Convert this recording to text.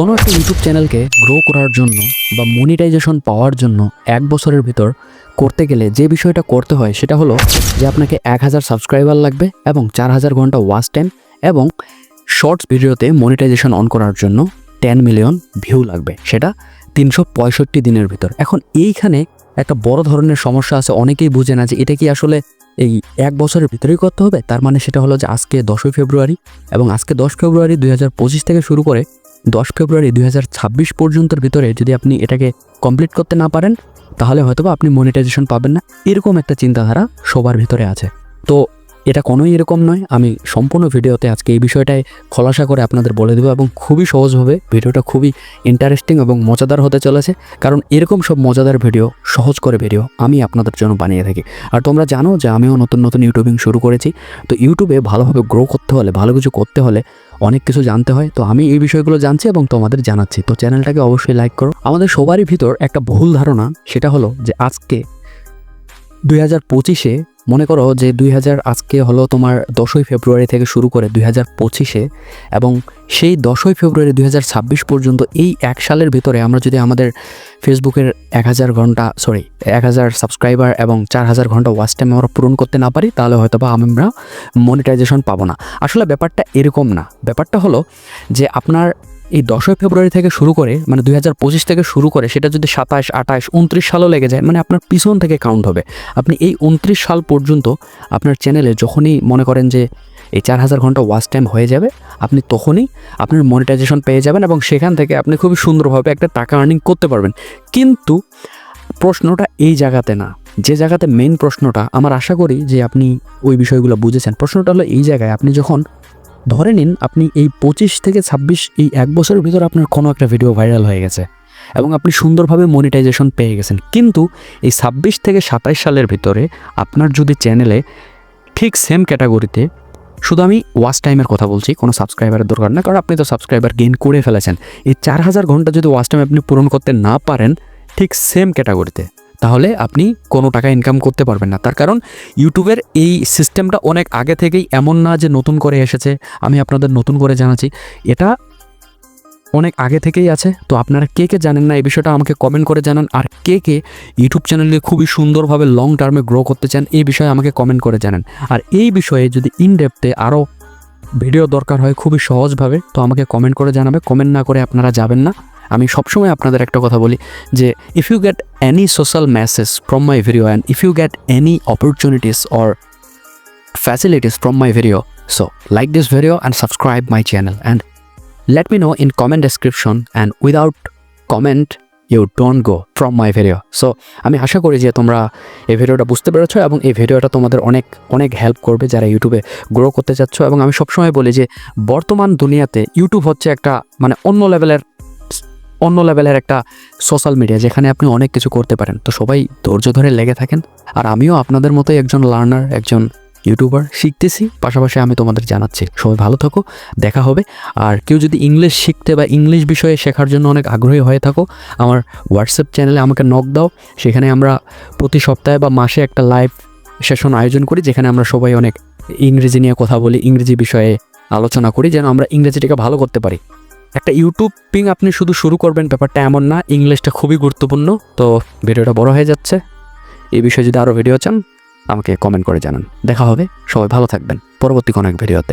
কোনো একটা ইউটিউব চ্যানেলকে গ্রো করার জন্য বা মনিটাইজেশন পাওয়ার জন্য এক বছরের ভিতর করতে গেলে যে বিষয়টা করতে হয় সেটা হলো যে আপনাকে এক হাজার সাবস্ক্রাইবার লাগবে এবং চার হাজার ঘণ্টা ওয়াচ টাইম এবং শর্টস ভিডিওতে মনিটাইজেশন অন করার জন্য টেন মিলিয়ন ভিউ লাগবে। সেটা তিনশো পঁয়ষট্টি দিনের ভিতর। এখন এইখানে একটা বড় ধরনের সমস্যা আছে। অনেকেই বুঝে না যে এটা কি আসলে এই এক বছরের ভিতরেই করতে হবে? তার মানে সেটা হলো যে আজকে দশই ফেব্রুয়ারি এবং আজকে দশ ফেব্রুয়ারি দুই হাজার পঁচিশ থেকে শুরু করে দশ ফেব্রুয়ারি দুই পর্যন্তর ভিতরে যদি আপনি এটাকে কমপ্লিট করতে না পারেন, তাহলে হয়তোবা আপনি মনিটাইজেশন পাবেন না। এরকম একটা চিন্তাধারা সবার ভিতরে আছে। তো এটা কোনোই এরকম নয়। আমি সম্পূর্ণ ভিডিওতে আজকে এই বিষয়টায় খোলাসা করে আপনাদের বলে দেবো এবং খুবই সহজভাবে ভিডিওটা খুবই ইন্টারেস্টিং এবং মজাদার হতে চলেছে। কারণ এরকম সব মজাদার ভিডিও, সহজ করে ভিডিও আমি আপনাদের জন্য বানিয়ে থাকি। আর তোমরা জানো যে আমিও নতুন নতুন ইউটিউবিং শুরু করেছি। তো ইউটিউবে ভালোভাবে গ্রো করতে হলে, ভালো কিছু করতে হলে অনেক কিছু জানতে হয়, তো আমি এই বিষয়গুলো জানছি এবং তোমাদের জানাচ্ছি। তো চ্যানেলটাকে অবশ্যই লাইক করো। আমাদের সবারই ভিতর একটা ভুল ধারণা, সেটা হলো যে আজকে দুই হাজার পঁচিশে মনে করো যে দুই হাজার আজকে হলো তোমার দশই ফেব্রুয়ারি থেকে শুরু করে দুই হাজার পঁচিশে এবং সেই দশই ফেব্রুয়ারি দুই হাজার ছাব্বিশ পর্যন্ত এই এক সালের ভিতরে আমরা যদি আমাদের ফেসবুকের এক হাজার ঘণ্টা সরি এক হাজার সাবস্ক্রাইবার এবং চার হাজার ঘণ্টা ওয়াচ টাইম আমরা পূরণ করতে না পারি, তাহলে হয়তো বা আমরা মনিটাইজেশন পাবো না। আসলে ব্যাপারটা এরকম না। ব্যাপারটা হলো যে আপনার এই দশই ফেব্রুয়ারি থেকে শুরু করে মানে দুই হাজার পঁচিশ থেকে শুরু করে, সেটা যদি সাতাশ আঠাশ উনত্রিশ সালও লেগে যায় মানে আপনার পিছন থেকে কাউন্ট হবে। আপনি এই উনত্রিশ সাল পর্যন্ত আপনার চ্যানেলে যখনই মনে করেন যে এই চার হাজার ঘণ্টা ওয়াচ টাইম হয়ে যাবে, আপনি তখনই আপনার মনিটাইজেশন পেয়ে যাবেন এবং সেখান থেকে আপনি খুবই সুন্দরভাবে একটা টাকা আর্নিং করতে পারবেন। কিন্তু প্রশ্নটা এই জায়গাতে না। যে জায়গাতে মেইন প্রশ্নটা, আমার আশা করি যে আপনি ওই বিষয়গুলো বুঝেছেন। প্রশ্নটা হলো এই জায়গায় আপনি যখন ধরে নিন আপনি এই পঁচিশ থেকে ছাব্বিশ এই এক বছরের ভিতরে আপনার কোনো একটা ভিডিও ভাইরাল হয়ে গেছে এবং আপনি সুন্দরভাবে মনিটাইজেশন পেয়ে গেছেন। কিন্তু এই ছাব্বিশ থেকে সাতাইশ সালের ভিতরে আপনার যদি চ্যানেলে ঠিক সেম ক্যাটাগরিতে শুধু আমি ওয়াচ টাইমের কথা বলছি, কোনো সাবস্ক্রাইবারের দরকার না, কারণ আপনি তো সাবস্ক্রাইবার গেইন করে ফেলেছেন। এই চার হাজার ঘণ্টা যদি ওয়াচ টাইম আপনি পূরণ করতে না পারেন, ঠিক সেম ক্যাটাগরিতে তাহলে আপনি কোনো টাকা ইনকাম করতে পারবেন না। তার কারণ ইউটিউবের এই সিস্টেমটা অনেক আগে থেকেই এমন না যে নতুন করে এসেছে। আমি আপনাদের নতুন করে জানাচ্ছি। এটা অনেক আগে থেকেই আছে। তো আপনারা কে কে জানেন না এই বিষয়টা আমাকে কমেন্ট করে জানান। আর কে কে ইউটিউব চ্যানেলে খুবই সুন্দরভাবে লং টার্মে গ্রো করতে চান, এই বিষয়ে আমাকে কমেন্ট করে জানান। আর এই বিষয়ে যদি ইন ডেপথে আরও ভিডিও দরকার হয় খুবই সহজভাবে, তো আমাকে কমেন্ট করে জানাবে। কমেন্ট না করে আপনারা যাবেন না। আমি সবসময় আপনাদের একটা কথা বলি যে if you get any social message from my video and if you get any opportunities or facilities from my video, so like this video and subscribe my channel. And let me know in comment description and without comment you don't go from my video so আমি আশা করি যে তোমরা এই ভিডিওটা বুঝতে পেরেছ এবং এই ভিডিওটা তোমাদের অনেক অনেক হেল্প করবে যারা ইউটিউবে গ্রো করতে চাচ্ছ এবং আমি সবসময় বলি যে বর্তমান দুনিয়াতে ইউটিউব হচ্ছে একটা মানে অন্য লেভেলের অন্য লেভেলের একটা সোশ্যাল মিডিয়া যেখানে আপনি অনেক কিছু করতে পারেন। তো সবাই ধৈর্য ধরে লেগে থাকেন। আর আমিও আপনাদের মতোই একজন লার্নার একজন ইউটিউবার শিখতেছি, পাশাপাশি আমি তোমাদের জানাচ্ছি। সবাই ভালো থাকো, দেখা হবে। আর কেউ যদি ইংলিশ শিখতে বা ইংলিশ বিষয়ে শেখার জন্য অনেক আগ্রহী হয়ে থাকো, আমার হোয়াটসঅ্যাপ চ্যানেলে আমাকে নক দাও। সেখানে আমরা প্রতি সপ্তাহে বা মাসে একটা লাইভ সেশন আয়োজন করি, যেখানে আমরা সবাই অনেক ইংরেজি নিয়ে কথা বলি, ইংরেজি বিষয়ে আলোচনা করি, যেন আমরা ইংরেজিটাকে ভালো করতে পারি। একটা ইউটিউবিং আপনি শুধু শুরু করবেন, ব্যাপারটা এমন না, ইংলিশটা খুবই গুরুত্বপূর্ণ। তো ভিডিওটা বড় হয়ে যাচ্ছে। এই বিষয়ে যদি আরও ভিডিও চান আমাকে কমেন্ট করে জানান। দেখা হবে। সবাই ভালো থাকবেন। পরবর্তী কোনো এক ভিডিওতে